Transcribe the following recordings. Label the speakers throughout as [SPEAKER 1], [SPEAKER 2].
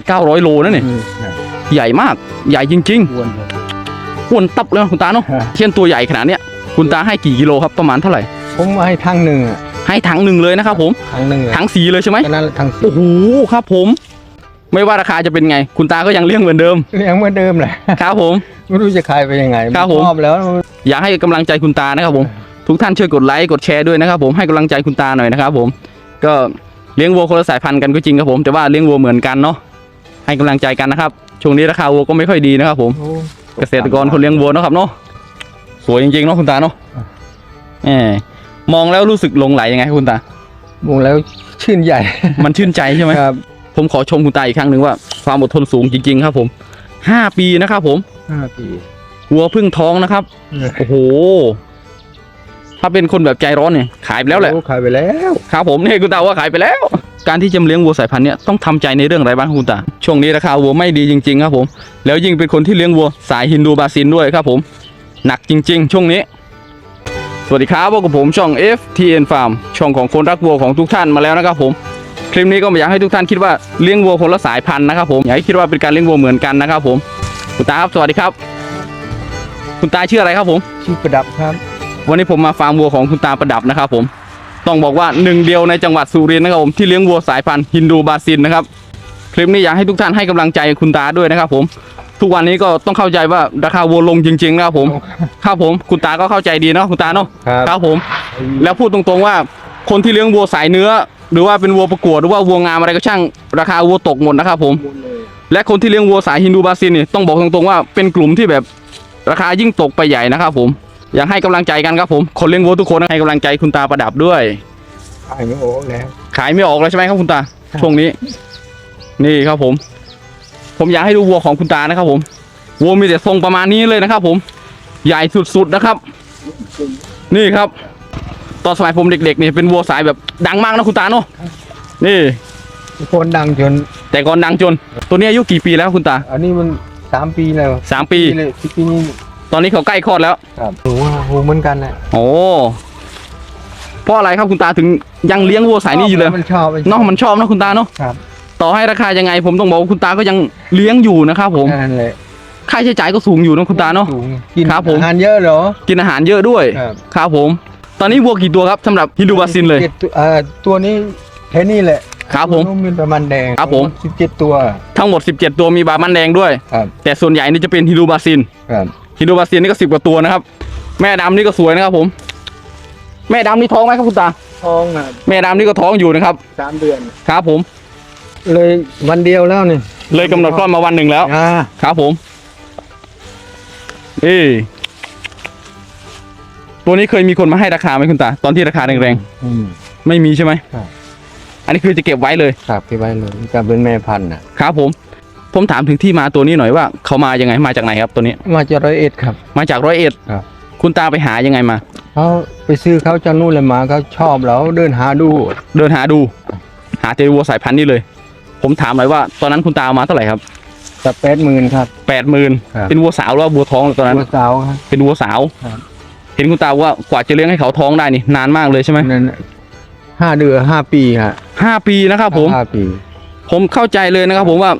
[SPEAKER 1] ดเก้าร้อยโลนั่นนี่
[SPEAKER 2] อืมใช่
[SPEAKER 1] ใหญ่มากใหญ่จริง
[SPEAKER 2] อ้วนเลย
[SPEAKER 1] ๆอ้วนตับเลยนะคุณตาเนาะ
[SPEAKER 2] ฮะ
[SPEAKER 1] เทียนตัวใหญ่ขนาดเนี้ยคุณตาให้กี่กิโลครับประมาณเท่าไหร่
[SPEAKER 2] ผมให้ทั้งหนึ่งอะ
[SPEAKER 1] ให้ถังหนึ่งเลยนะครับผม
[SPEAKER 2] ทั้งหนึ่งเลย
[SPEAKER 1] ถังสีเลยใช่ไหม
[SPEAKER 2] แค่นั้นทั้งสี่
[SPEAKER 1] โอ้โหครับผม ไม่ว่าราคาจะเป็นไง คุณตาก็ยังเลี้ยงเหมือนเดิม
[SPEAKER 2] เลี้ยงเหมือนเดิมแหละ
[SPEAKER 1] ครับผม
[SPEAKER 2] ไม่รู้จะขายไปยังไง
[SPEAKER 1] ครับผม
[SPEAKER 2] ชอบแล้ว
[SPEAKER 1] อยากให้กำลังใจคุณตานะครับผม ทุกท่านช่วยกดไลค์กดแชร์ด้วยนะครับผมให้กำลังใจคุณตาหน่อยนะครับผม ก็เลี้ยงวัวคนละสายพันธุ์กันก็จริงครับผมแต่ว่าเลี้ยงวัวเหมือนกันเนาะ ให้กำลังใจกันนะครับ ช่วงนี้ราคาวัวก็ไม่ค่อยดีนะครับ ผม
[SPEAKER 2] โอ้
[SPEAKER 1] เกษตรกรคนเลี้ยงวัวเนาะครับเนาะ สวยจริงๆเนาะคุณตาเนาะแหมมองแล้วรู้สึกหลงไหลยังไงครับคุณตา
[SPEAKER 2] มองแล้วชื่นใหญ่
[SPEAKER 1] มันชื่นใจใช่ไหม
[SPEAKER 2] ครับ
[SPEAKER 1] ผมขอชมคุณตาอีกครั้งหนึ่งว่าความอดทนสูงจริง ๆ ครับ ผม ห้าปีนะครับ ผม
[SPEAKER 2] ห้าปี
[SPEAKER 1] วัวเพึ่งท้องนะครับ โอ้โห ถ้าเป็นคนแบบใจร้อนเนี่ยขายไปแล้วแหละ
[SPEAKER 2] โอ้ขายไปแล้ว
[SPEAKER 1] ครับผมเนี่ยคุณตาว่าขายไปแล้ว การที่จะเลี้ยงวัวสายพันธุ์เนี่ยต้องทำใจในเรื่องอะไรบ้างครับคุณตา ช่วงนี้ราคาวัวไม่ดีจริงๆครับผม แล้วยิ่งเป็นคนที่เลี้ยงวัวสายฮินดูบาซินด้วยครับผม หนักจริง ๆ ช่วงนี้ สวัสดีครับพบกับผมช่อง FTN Farm ช่องของคนรักวัวของทุกท่านมาแล้วนะครับผมคลิปนี้ก็ไม่อยากให้ทุกท่านคิดว่าเลี้ยงวัวคนละสายพันธุ์นะครับผมอยากให้คิดว่าเป็นการเลี้ยงวัวเหมือนกันนะครับผมคุณตาครับสวัสดีครับ คุณตาชื่ออะไรครับผม
[SPEAKER 2] ชื่อประดับครับ
[SPEAKER 1] วันนี้ผมมาฟาร์มวัวของคุณตาประดับนะครับ ผมต้องบอกว่าหนึ่งเดียวในจังหวัดสุรินทร์นะครับผมที่เลี้ยงวัวสายพันธุ์ฮินดูบาซินนะครับคลิปนี้อยากให้ทุกท่านให้กำลังใจคุณตาด้วยนะครับ ผมทุกวันนี้ก็ต้องเข้าใจว่าราคาวัวลงจริง ๆ นะครับผมครับผมคุณตาก็เข้าใจดีเนาะคุณตาเนาะ
[SPEAKER 2] ครับ
[SPEAKER 1] ครับผม แล้วพูดตรงๆว่าคนที่เลี้ยงวัวสายเนื้อ หรือว่าเป็นวัวประกวดหรือว่าวัวงามอะไรก็ช่าง ราคาวัวตกหมดนะครับผมและคนที่เลี้ยงวัวสายฮินดูบาซินเนี่ยต้องบอกตรงๆว่าเป็นกลุ่มที่แบบราคายิ่งตกไปใหญ่นะครับผม อยากให้กำลังใจกันครับผมคนเลี้ยงวัวทุกคนให้กำลังใจคุณตาประดับด้วย
[SPEAKER 2] ขายไม่โอ้แล้ว
[SPEAKER 1] ขายไม่ออกแล้วใช่ไหมครับคุณตา ช่วงนี้ นี่ครับผม ผมอยากให้ดูวัวของคุณตานะครับ ผมวัวมีแต่ทรงประมาณนี้เลยนะครับ ผม ใหญ่สุดๆนะครับ นี่ครับ ตอนสมัยผมเด็กๆเนี่ยเป็นวัวสายแบบดังมากนะคุณตาเนาะนี่
[SPEAKER 2] คนดังจน
[SPEAKER 1] แต่ก่อนดังจน ตัวนี้อายุกี่ปีแล้วคุณตา
[SPEAKER 2] อันนี้มันสามปีแล้ว
[SPEAKER 1] สามปี
[SPEAKER 2] เลยปีนี้
[SPEAKER 1] ตอนนี้เขาใกล้คลอดแล้ว
[SPEAKER 2] ครับโอ้โหโหเหมือนกันแหละ
[SPEAKER 1] โอ้เพราะอะไรครับคุณตาถึงยังเลี้ยงวัวสายนี้อยู่เลย
[SPEAKER 2] มันชอบ
[SPEAKER 1] เนาะมันชอบนะคุณตาเนาะ
[SPEAKER 2] ครับ
[SPEAKER 1] ต่อให้ราคายังไง ผมต้องบอกว่าคุณตาก็ยังเลี้ยงอยู่นะครับผม
[SPEAKER 2] นั่นแหละ
[SPEAKER 1] ค่าใช้จ่ายก็สูงอยู่นะคุณตาเนาะ
[SPEAKER 2] สูงกิน
[SPEAKER 1] ครับผม
[SPEAKER 2] อาหารเยอะเหรอ
[SPEAKER 1] กินอาหารเยอะด้วย
[SPEAKER 2] ครับ
[SPEAKER 1] ครับผม ตอนนี้วัวกี่ตัวครับสำหรับฮินดูบาซินเลย
[SPEAKER 2] จ็ดตัวเอ่อตัวนี้แค่นี้แหละ
[SPEAKER 1] ครับผม
[SPEAKER 2] ตัวนู้นมีประมาณแดง
[SPEAKER 1] ครับผม
[SPEAKER 2] สิบเจ็ดตัว
[SPEAKER 1] ทั้งหมด 17 ตัวมีบามันแดงด้วย
[SPEAKER 2] ครับ
[SPEAKER 1] แต่ส่วนใหญ่นี่จะเป็นฮินดูบาซิน
[SPEAKER 2] ครับ
[SPEAKER 1] ฮินดูบาซินนี่ก็สิบกว่าตัวนะครับ แม่ดำนี่ก็สวยนะครับผม แม่ดำนี่ท้องไหมครับคุณตา
[SPEAKER 2] ท้องอะ
[SPEAKER 1] แม่ดำนี่ก็ท้องอยู่นะครับ
[SPEAKER 2] สามเดือน
[SPEAKER 1] ครับผม
[SPEAKER 2] เลยวันเดียวแล้วนี่
[SPEAKER 1] เลยกำหนดคลอดมาวันหนึ่งแล้ว
[SPEAKER 2] อ่า
[SPEAKER 1] ครับผม เอ้ตัวนี้เคยมีคนมาให้ราคาไหมคุณตา ตอนที่ราคาแรง
[SPEAKER 2] อืม
[SPEAKER 1] ๆ ไม่มีใช่ไหม
[SPEAKER 2] ครับ
[SPEAKER 1] อันนี้คือจะเก็บไว้เลย
[SPEAKER 2] ครับเก็บไว้เลยก็เป็นแม่พันธุ์อะ
[SPEAKER 1] ครับผม ผมถามถึงที่มาตัวนี้หน่อยว่าเขามายังไงมาจากไหนครับตัวนี้
[SPEAKER 2] มาจากร้อยเอ็ดครับ
[SPEAKER 1] มาจากร้อยเอ็ด
[SPEAKER 2] ครับ
[SPEAKER 1] คุณตาไปหายังไงมา
[SPEAKER 2] เขาไปซื้อเขาจากนู่นเลยมาเขาชอบแล้วเดินหาดู
[SPEAKER 1] เดินหาดู หาเจอวัวสายพันธุ์นี้เลย ผมถามหน่อยว่า ตอนนั้นคุณตาเอามาเท่าไหร่ครับ
[SPEAKER 2] แต่แปดหมื่นครับ
[SPEAKER 1] แปดหมื่น
[SPEAKER 2] ครับ
[SPEAKER 1] เป็นวัวสาวหรือว่าวัวท้องตอนนั้น
[SPEAKER 2] ตัวสาวครับ
[SPEAKER 1] เป็นวัวสาว
[SPEAKER 2] ครับ
[SPEAKER 1] เห็นคุณตาว่ากว่าจะเลี้ยงให้เขาท้องได้นี่นานมากเลยใช่ไหม
[SPEAKER 2] นั่นน่ะห้าเดือนห้าปีฮะ
[SPEAKER 1] ห้าปีนะครับผม
[SPEAKER 2] ห้าปี
[SPEAKER 1] ผมเข้าใจเลยนะครับผมว่า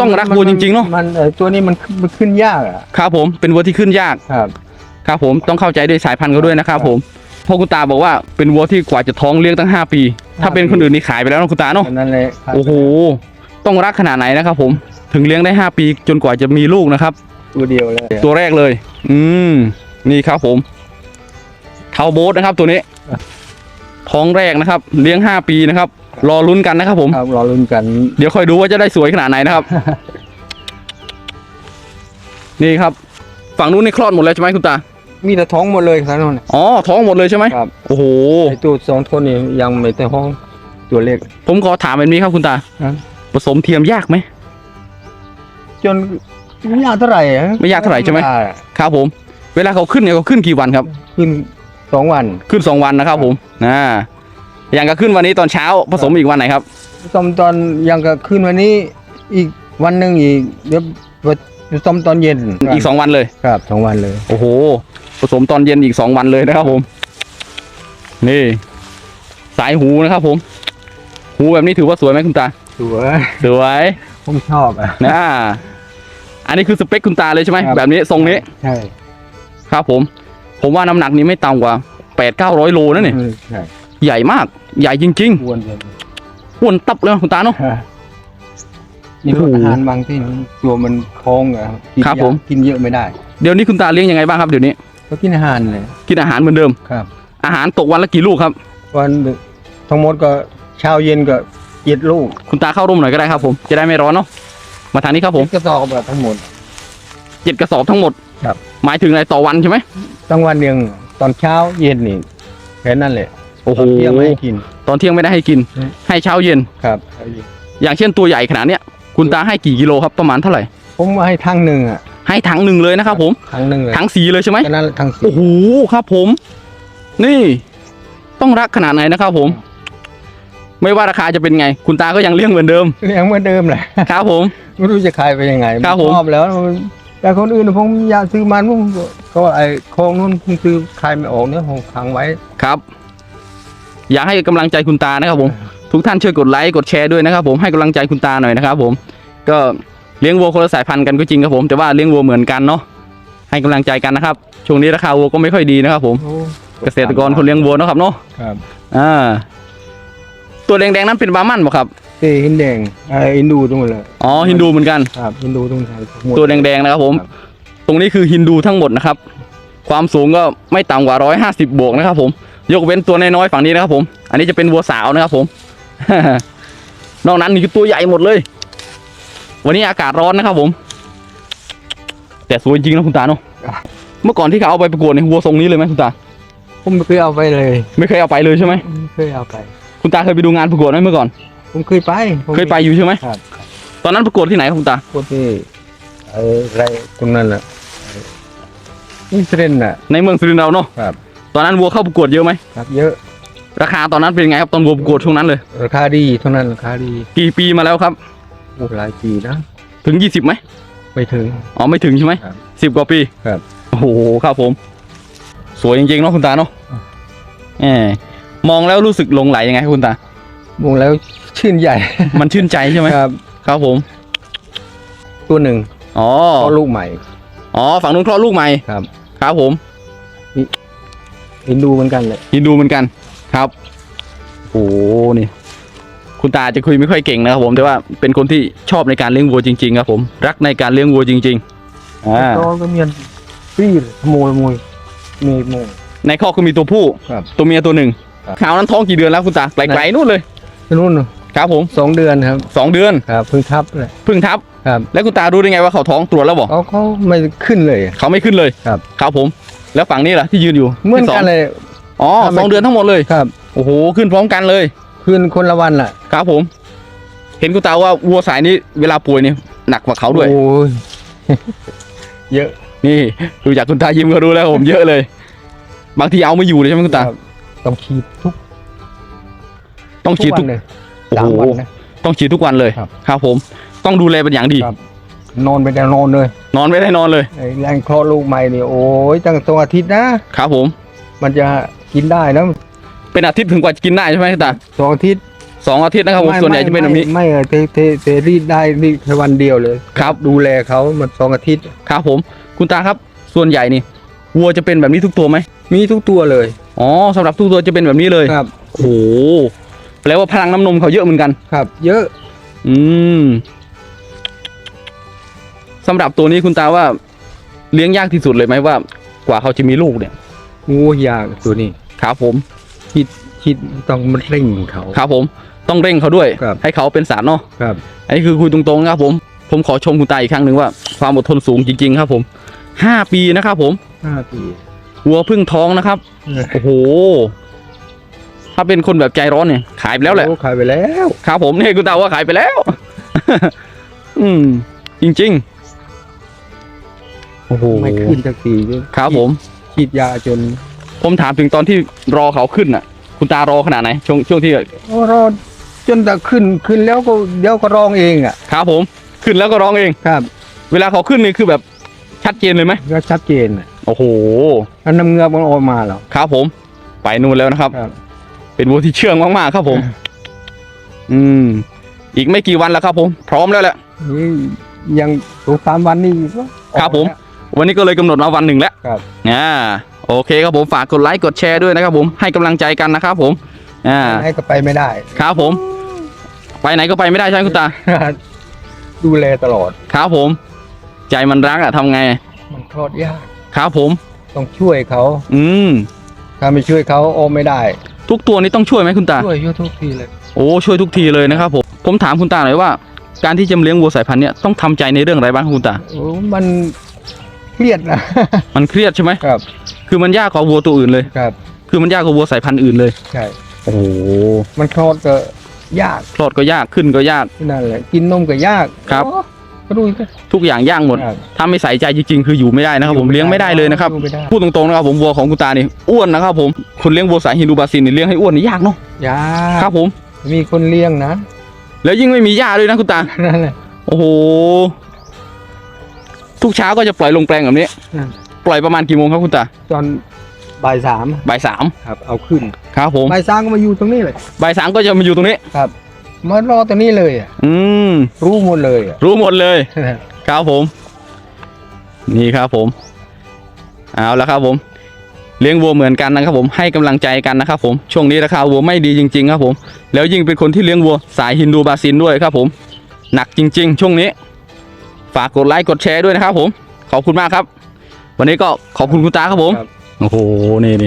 [SPEAKER 1] ต้องรักวัวจริงๆเนอะ
[SPEAKER 2] มันเอ่อตัวนี้มันมันขึ้นยากอะ
[SPEAKER 1] ครับผมเป็นวัวที่ขึ้นยาก
[SPEAKER 2] ครับ
[SPEAKER 1] ครับผมต้องเข้าใจด้วยสายพันธุ์เขาด้วยนะครับ
[SPEAKER 2] ครับ
[SPEAKER 1] ผมเพราะคุณตาบอกว่าเป็นวัวที่กว่าจะท้องเลี้ยงตั้ง 5 ปี ถ้าเป็นคนอื่นนี่ขายไปแล้วนะคุณตาเนาะ
[SPEAKER 2] นั่นแหละครับ
[SPEAKER 1] โอ้โหต้องรักขนาดไหนนะครับผมถึงเลี้ยงได้ 5 ปีจนกว่าจะมีลูกนะครับ
[SPEAKER 2] ตัวเดียวเลย
[SPEAKER 1] ตัวแรกเลย อืม นี่ครับผม เทาโบสนะครับตัวนี้ ท้องแรกนะครับ เลี้ยง5ปีนะครับ รอลุ้นกันนะครับผม
[SPEAKER 2] ครับรอลุ้นกัน
[SPEAKER 1] เดี๋ยวค่อยดูว่าจะได้สวยขนาดไหนนะครับ นี่ครับ ฝั่งนู้นนี่คลอดหมดแล้วใช่ไหมคุณตา
[SPEAKER 2] มีแต่ท้องหมดเลยครับนั่นน่ะ
[SPEAKER 1] อ๋อ ท้องหมดเลยใช่ไหม
[SPEAKER 2] ครับ
[SPEAKER 1] โอ้โห
[SPEAKER 2] ไอตัวสองคนนี้ยังไม่แต่ห้องตัวเล็ก
[SPEAKER 1] ผมขอถามแบบนี้ครับคุณตา
[SPEAKER 2] ครับ
[SPEAKER 1] ผสมเทียมยากไหม
[SPEAKER 2] จนไม่ยากเท่าไหร่อะ
[SPEAKER 1] ไม่ยากเท่าไหร่ใช่ไหม
[SPEAKER 2] ด้
[SPEAKER 1] ครับผม เวลาเขาขึ้นเนี่ยเขาขึ้นกี่วันครับ
[SPEAKER 2] ขึ้นสองวัน
[SPEAKER 1] ขึ้นสองวันนะครับผม อ่า อย่างก็ขึ้นวันนี้ตอนเช้าผสมอีกวันไหนครับ
[SPEAKER 2] ต้มตอนยังก็ขึ้นวันนี้อีกวันหนึ่งอีกเดี๋ยวจะต้มตอนเย็น
[SPEAKER 1] อีกสองวันเลย
[SPEAKER 2] ครับสองวันเลย
[SPEAKER 1] โอ้โหผสมตอนเย็นอีกสองวันเลยนะครับผม นี่ สายหูนะครับ ผม หูแบบนี้ถือว่าสวยไหมคุณตา
[SPEAKER 2] สวย
[SPEAKER 1] สวย
[SPEAKER 2] ผมชอบอะ
[SPEAKER 1] นะอันนี้คือสเปคคุณตาเลยใช่ไหม
[SPEAKER 2] ครับ
[SPEAKER 1] แบบนี้ทรงนี้
[SPEAKER 2] ใช่
[SPEAKER 1] ครับผม ผมว่าน้ำหนักนี้ไม่ต่ำกว่าแปดเก้าร้อยโลนะเนี่ย
[SPEAKER 2] เออใช่
[SPEAKER 1] ใหญ่มาก ใหญ่จริง
[SPEAKER 2] อ้วนเลย
[SPEAKER 1] ๆอ้วนตับเลยคุณตาเนาะ
[SPEAKER 2] นี่
[SPEAKER 1] โอ้โห
[SPEAKER 2] อาหารบางที่ตัวมันคล้องอะกิน
[SPEAKER 1] ครับ
[SPEAKER 2] เยอะ
[SPEAKER 1] ผม
[SPEAKER 2] กินเยอะไม่ได้
[SPEAKER 1] เดี๋ยวนี้คุณตาเลี้ยงยังไงบ้างครับเดี๋ยวนี้
[SPEAKER 2] ก็กินอาหารเลย
[SPEAKER 1] กินอาหารเหมือนเดิม
[SPEAKER 2] ครับ
[SPEAKER 1] อาหารตกวันละกี่ลูกครับ
[SPEAKER 2] วันหนึ่งทั้งหมดก็เช้าเย็นก็เจ็ดลูก
[SPEAKER 1] คุณตาเข้าร่มหน่อยก็ได้ครับผม จะได้ไม่ร้อนเนาะ มาทางนี้ครับผม
[SPEAKER 2] เจ็ดกระสอบแบบทั้งหมด
[SPEAKER 1] เจ็ดกระสอบทั้งหมด
[SPEAKER 2] ครับ
[SPEAKER 1] หมายถึงอะไรต่อวันใช่ไหม
[SPEAKER 2] ตั้งวันหนึ่งตอนเช้าเย็นนี่แค่นั้นแหละ
[SPEAKER 1] โอ้โห
[SPEAKER 2] ตอนเที่ยงไม่ให้กิน
[SPEAKER 1] ตอนเที่ยงไม่ได้ให้กิน
[SPEAKER 2] อืม
[SPEAKER 1] ให้เช้าเย็น
[SPEAKER 2] ครับ
[SPEAKER 1] อย่างเช่นตัวใหญ่ขนาดเนี้ยคุณตาให้กี่กิโลครับประมาณเท่าไหร่
[SPEAKER 2] ผมให้ทั้งหนึ่งอะ
[SPEAKER 1] ให้ถังหนึ่งเลยนะครับผม
[SPEAKER 2] ทั้งหนึ่งเลย
[SPEAKER 1] ถังสีเลยใช่ไหม
[SPEAKER 2] แค่นั้นทั้งสี่
[SPEAKER 1] โอ้โหครับผม นี่ ต้องรักขนาดไหนนะครับผม ไม่ว่าราคาจะเป็นไง คุณตาก็ยังเลี้ยงเหมือนเดิม
[SPEAKER 2] เลี้ยงเหมือนเดิมแหละ
[SPEAKER 1] ครับผม
[SPEAKER 2] ไม่รู้จะขายไปยังไง
[SPEAKER 1] ครับผม
[SPEAKER 2] ชอบแล้วแต่คนอื่นผมอยากซื้อมันผมก็ไอ้โครงนู้นผมซื้อขายไม่ออกเนี่ยผมขังไว้
[SPEAKER 1] ครับ อยากให้กำลังใจคุณตานะครับผมทุกท่านช่วยกดไลค์กดแชร์ด้วยนะครับผมให้กำลังใจคุณตาหน่อยนะครับผมก็เลี้ยงวัวคนละสายพันธุ์กันก็จริงครับผมแต่ว่าเลี้ยงวัวเหมือนกันเนาะให้กำลังใจกันนะครับช่วงนี้ราคาวัวก็ไม่ค่อยดีนะครับผมเกษตรกรคนเลี้ยงวัวเนาะครับเนาะ
[SPEAKER 2] ครับ
[SPEAKER 1] อ่าตัวแดงๆนั้นเป็นบาร์มันบ่ครับ
[SPEAKER 2] เต้หินแดงไอ้ฮินดูตรงนั้นเลย
[SPEAKER 1] อ๋อฮินดูเหมือนกัน
[SPEAKER 2] ครับฮินดูตรงไหนหมด
[SPEAKER 1] ตัวแดงๆนะครับผม
[SPEAKER 2] ครับ
[SPEAKER 1] ตรงนี้คือฮินดูทั้งหมดนะครับ ความสูงก็ไม่ต่ำกว่าร้อยห้าสิบบวกนะครับผม ยกเว้นตัวน้อยๆฝั่งนี้นะครับผม อันนี้จะเป็นวัวสาวนะครับผม นอกนั้นนี่คือตัวใหญ่หมดเลย วันนี้อากาศร้อนนะครับผม แต่สวยจริงนะคุณตาเนาะเมื่อก่อนที่เขาเอาไปประกวดในยวัวทรงนี้เลยไหมคุณตา
[SPEAKER 2] ผมไม่เคยเอาไปเลย
[SPEAKER 1] ไม่เคยเอาไปเลยใช่ไหม
[SPEAKER 2] ไม่เคยเอาไป
[SPEAKER 1] คุณตาเคยไปดูงานประกวดไหมเมื่อก่อน
[SPEAKER 2] ผมเคยไปผม
[SPEAKER 1] เคยไปอยู่ใช่ไหม
[SPEAKER 2] ครับ
[SPEAKER 1] ตอนนั้นประกวดที่ไหนครับคุณตา
[SPEAKER 2] พวกที่ไอ้ไรตรงนั้นแหละอิสเรนน่ะ
[SPEAKER 1] ในเมืองสุรินทร์เราเนาะ
[SPEAKER 2] ครับ
[SPEAKER 1] ตอนนั้นวัวเข้าประกวดเยอะไหม
[SPEAKER 2] ครับเยอะ
[SPEAKER 1] ราคาตอนนั้นเป็นไงครับตอนวัวประกวดช่วงนั้นเลย
[SPEAKER 2] ราคาดีเท่านั้นราคาดี
[SPEAKER 1] กี่ปีมาแล้วครับ
[SPEAKER 2] โอ้หลายปีนะ
[SPEAKER 1] ถึงยี่สิบไหม
[SPEAKER 2] ไปถึง
[SPEAKER 1] อ๋อไม่ถึงใช่ไหม
[SPEAKER 2] ครับ
[SPEAKER 1] สิบกว่าปี
[SPEAKER 2] ครับ
[SPEAKER 1] โอ้โหครับผม สวยจริงๆเนาะคุณตาเนาะ
[SPEAKER 2] อะ
[SPEAKER 1] แหมมองแล้วรู้สึกหลงไหลยังไงครับคุณตา
[SPEAKER 2] มองแล้วชื่นใหญ่
[SPEAKER 1] มันชื่นใจใช่ไหม
[SPEAKER 2] ครับ
[SPEAKER 1] ครับผม
[SPEAKER 2] ตัวหนึ่ง
[SPEAKER 1] อ๋อ
[SPEAKER 2] ก็ลูกใหม่
[SPEAKER 1] อ๋อ ฝั่งนู้นคลอดลูกใหม่
[SPEAKER 2] ครับ
[SPEAKER 1] ครับผม
[SPEAKER 2] อินดูเหมือนกันเลย
[SPEAKER 1] ยินดูเหมือนกันครับโอ้โหนี่ คุณตาจะคุยไม่ค่อยเก่งนะครับผมแต่ว่าเป็นคนที่ชอบในการเลี้ยงวัวจริงๆครับผมรักในการเลี้ยงวัวจริงๆอ่า
[SPEAKER 2] ตัวก็มีปีขโมยขโมยมีโมย
[SPEAKER 1] ในคอกก็มีตัวผู้
[SPEAKER 2] ครับ
[SPEAKER 1] ตัวเมียตัวหนึ่ง
[SPEAKER 2] ครับ
[SPEAKER 1] ขาวนั้นท้องกี่เดือนแล้วคุณตาไกลๆนู่นเลย
[SPEAKER 2] นู่นน่ะ
[SPEAKER 1] ครับผม
[SPEAKER 2] สองเดือนครับ
[SPEAKER 1] สองเดือน
[SPEAKER 2] ครับเพิ่งทับเลย
[SPEAKER 1] เพิ่งทับ
[SPEAKER 2] ครับ
[SPEAKER 1] แล้วคุณตารู้ได้ไงว่าเขาท้องตรวจแล้วบอก
[SPEAKER 2] เขาเขาไม่ขึ้นเลย
[SPEAKER 1] เขาไม่ขึ้นเลย
[SPEAKER 2] ครับ
[SPEAKER 1] ครับผม แล้วฝั่งนี้ล่ะที่ยืนอยู่
[SPEAKER 2] เหมือน
[SPEAKER 1] ที่สง
[SPEAKER 2] กันเลย
[SPEAKER 1] อ๋อ
[SPEAKER 2] ถ้าไม่
[SPEAKER 1] สองเดือนทั้งหมดเลย
[SPEAKER 2] ครับ
[SPEAKER 1] โอ้โหขึ้นพร้อมกันเลย
[SPEAKER 2] ขึ้นคนละวันล่ะ
[SPEAKER 1] ครับผม เห็นคุณตาว่าวัวสายนี้เวลาป่วยนี่หนักกว่าเขาด้วย
[SPEAKER 2] โอ้ย เยอะ
[SPEAKER 1] นี่ดูจากคุณตายิ้มก็รู้แล้วผมเยอะเลย บางทีเอาไม่อยู่เลยใช่ไหมคุณตา
[SPEAKER 2] ครับต้องฉีดทุก
[SPEAKER 1] ต้องฉีด
[SPEAKER 2] วั
[SPEAKER 1] ทุก
[SPEAKER 2] นเลย
[SPEAKER 1] โอ้
[SPEAKER 2] สาม
[SPEAKER 1] โห
[SPEAKER 2] วันนะ
[SPEAKER 1] ต้องฉีดทุกวันเลย
[SPEAKER 2] ครับ
[SPEAKER 1] ครับผม ต้องดูแลเป็นอย่างดี
[SPEAKER 2] ครับ นอนไปแต่นอนเลย
[SPEAKER 1] นอนไม่ได้นอนเลย
[SPEAKER 2] ไอ้แรงคลอดลูกใหม่นี่โอ้ยตั้งสองอาทิตย์นะ
[SPEAKER 1] ครับผม
[SPEAKER 2] มันจะกินได้นะ
[SPEAKER 1] เป็นอาทิตย์ถึงกว่าจะกินได้ใช่ไหมคุณตา
[SPEAKER 2] สองอาทิตย์
[SPEAKER 1] สองอาทิตย์นะครับผม
[SPEAKER 2] ไม่
[SPEAKER 1] ส่วนใหญ่จะเป็นแบบนี้
[SPEAKER 2] ไม่ไม่เออเทเทเทรีดได้รีดแค่วันเดียวเลย
[SPEAKER 1] ครับ
[SPEAKER 2] ดูแลเขามันสองอาทิตย์
[SPEAKER 1] ครับผม คุณตาครับ ส่วนใหญ่นี่วัวจะเป็นแบบนี้ทุกตัวไหม
[SPEAKER 2] มีทุกตัวเลย
[SPEAKER 1] อ๋อสำหรับทุกตัวจะเป็นแบบนี้เลย
[SPEAKER 2] ครับ
[SPEAKER 1] โอ้โหแปลว่าพลังน้ำนมเขาเยอะเหมือนกัน
[SPEAKER 2] ครับ เยอะ
[SPEAKER 1] อืม สำหรับตัวนี้คุณตาว่าเลี้ยงยากที่สุดเลยไหมว่า กว่าเขาจะมีลูกเนี่ย
[SPEAKER 2] งูยากตัวนี้
[SPEAKER 1] ครับผม
[SPEAKER 2] คิดคิดต้องมันเร่งเขา
[SPEAKER 1] ครับผม ต้องเร่งเขาด้วย
[SPEAKER 2] ครับ
[SPEAKER 1] ให้เขาเป็นสารเนาะ
[SPEAKER 2] ครับ
[SPEAKER 1] อันนี้คือคุยตรงๆนะครับผม ผมขอชมคุณตาอีกครั้งหนึ่งว่าความอดทนสูงจริง ๆ ครับผมห้าปีนะครับผม
[SPEAKER 2] ห้าปี
[SPEAKER 1] วัวเพึ่งท้องนะครับโอ้โห ถ้าเป็นคนแบบใจร้อนเนี่ยขายไปแล้วแหละ
[SPEAKER 2] โอ้ขายไปแล้ว
[SPEAKER 1] ครับผมเนี่ยคุณตาว่าขายไปแล้ว อืม จริงๆ โอ้โห
[SPEAKER 2] ไม่ขึ้นสักที
[SPEAKER 1] ครับผม
[SPEAKER 2] ฉีดยาจน
[SPEAKER 1] ผมถามถึงตอนที่รอเขาขึ้นน่ะ คุณตารอขนาดไหนช่วงช่วงที่
[SPEAKER 2] โอ้รอจนแต่ขึ้นขึ้นแล้วก็เดี๋ยวก็ร้องเองอะ
[SPEAKER 1] ครับผมขึ้นแล้วก็ร้องเอง
[SPEAKER 2] ครับ
[SPEAKER 1] เวลาเขาขึ้นนี่คือแบบชัดเจนเลยไหม
[SPEAKER 2] ก็ชัดเจนอะ
[SPEAKER 1] โอ้โห
[SPEAKER 2] อันน้ำเงือกมันออกมาแล้ว
[SPEAKER 1] ครับผม ไปนู่นแล้วนะครับ
[SPEAKER 2] ครับ
[SPEAKER 1] เป็นวัวที่เชื่องมากๆครับผม อืม อีกไม่กี่วันแล้วครับผม พร้อมแล้วแหละ
[SPEAKER 2] นี่ยังสองสามวันนี่ก็ออก
[SPEAKER 1] ครับผม
[SPEAKER 2] แล้ ว
[SPEAKER 1] วันนี้ก็เลยกำหนดมาวันหนึ่งแล้ว
[SPEAKER 2] ครับ
[SPEAKER 1] อ่าโอเคครับผมฝากกดไลค์กดแชร์ด้วยนะครับผมให้กำลังใจกันนะครับผมอ่า
[SPEAKER 2] ให้ก็ไปไม่ได้
[SPEAKER 1] ครับผม ไปไหนก็ไปไม่ได้ใช่ไหมคุณตา
[SPEAKER 2] ดูแลตลอด
[SPEAKER 1] ครับผม ใจมันรักอะทำไง
[SPEAKER 2] มันคลอดยาก
[SPEAKER 1] ครับผม
[SPEAKER 2] ต้องช่วยเขา
[SPEAKER 1] อืม
[SPEAKER 2] ถ้าไม่ช่วยเขาออกไม่ได้
[SPEAKER 1] ทุกตัวนี้ต้องช่วยไหมคุณตา
[SPEAKER 2] ช่วยช่วยทุกทีเลย
[SPEAKER 1] โอ้ช่วยทุกทีเลยนะครับผมผมถามคุณตาหน่อยว่า การที่จะเลี้ยงวัวสายพันธุ์เนี้ยต้องทำใจในเรื่องอะไรบ้างคุณตา
[SPEAKER 2] โอ้มัน เครียดนะ
[SPEAKER 1] มันเครียดใช่ไหม
[SPEAKER 2] ครับ
[SPEAKER 1] คือมันยากกว่าวัวตัวอื่นเลย
[SPEAKER 2] ครับ
[SPEAKER 1] คือมันยากกว่าวัวสายพันธุ์อื่นเลย
[SPEAKER 2] ใช่
[SPEAKER 1] โอ้โห
[SPEAKER 2] มันคลอดก็ยาก
[SPEAKER 1] คลอดก็ยาก ขึ้นก็ยาก
[SPEAKER 2] นั่นแหละ กินนมก็ยาก
[SPEAKER 1] ครับ
[SPEAKER 2] โอ้ก็ดูสิ
[SPEAKER 1] ทุกอย่างยากหมด
[SPEAKER 2] ครับ
[SPEAKER 1] ถ้าไม่ใส่ใจจริงๆ คืออยู่ไม่ได้นะครับ ผมเลี้ยงไม่ได้เลยนะครับ
[SPEAKER 2] อยู่ไม่ได้
[SPEAKER 1] พูดตรงๆนะครับผมวัวของคุณตานี่อ้วนนะครับ ผมคนเลี้ยงวัวสายฮินดูบราซิลนี่เลี้ยงให้อ้วนนี่ยากเนาะ
[SPEAKER 2] ยา
[SPEAKER 1] ค
[SPEAKER 2] ก
[SPEAKER 1] รับผม
[SPEAKER 2] มีคนเลี้ยงนะ
[SPEAKER 1] แล้วยิ่งไม่มีหญ้าด้วยนะคุณตา
[SPEAKER 2] นั่นแหละ
[SPEAKER 1] โอ้โห ทุกเช้าก็จะปล่อยลงแปลงแบบนี้
[SPEAKER 2] นั่น
[SPEAKER 1] ปล่อยประมาณกี่โมงครับคุณตา
[SPEAKER 2] ตอนบ่ายสาม
[SPEAKER 1] บ่ายสาม
[SPEAKER 2] ครับ เอาขึ้น
[SPEAKER 1] ครับผม
[SPEAKER 2] บ่ายสามก็มาอยู่ตรงนี้เลย
[SPEAKER 1] บ่ายสามก็จะมาอยู่ตรงนี้
[SPEAKER 2] ครับมารอตรงนี้เลยอะ
[SPEAKER 1] อืม
[SPEAKER 2] รู้หมดเลยอะ
[SPEAKER 1] รู้หมดเลย ครับผม นี่ครับผม เอาละครับผม เลี้ยงวัวเหมือนกันนะครับผมให้กำลังใจกันนะครับผมช่วงนี้ราคาวัวไม่ดีจริง ๆ ครับผม แล้วยิ่งเป็นคนที่เลี้ยงวัวสายฮินดูบราซิลด้วยครับผม หนักจริง ๆ ช่วงนี้ ฝากกดไลค์กดแชร์ด้วยนะครับผม ขอบคุณมากครับ วันนี้ก็ขอบคุณคุณตาครับผม
[SPEAKER 2] ครับ
[SPEAKER 1] โอ้โห นี่นี่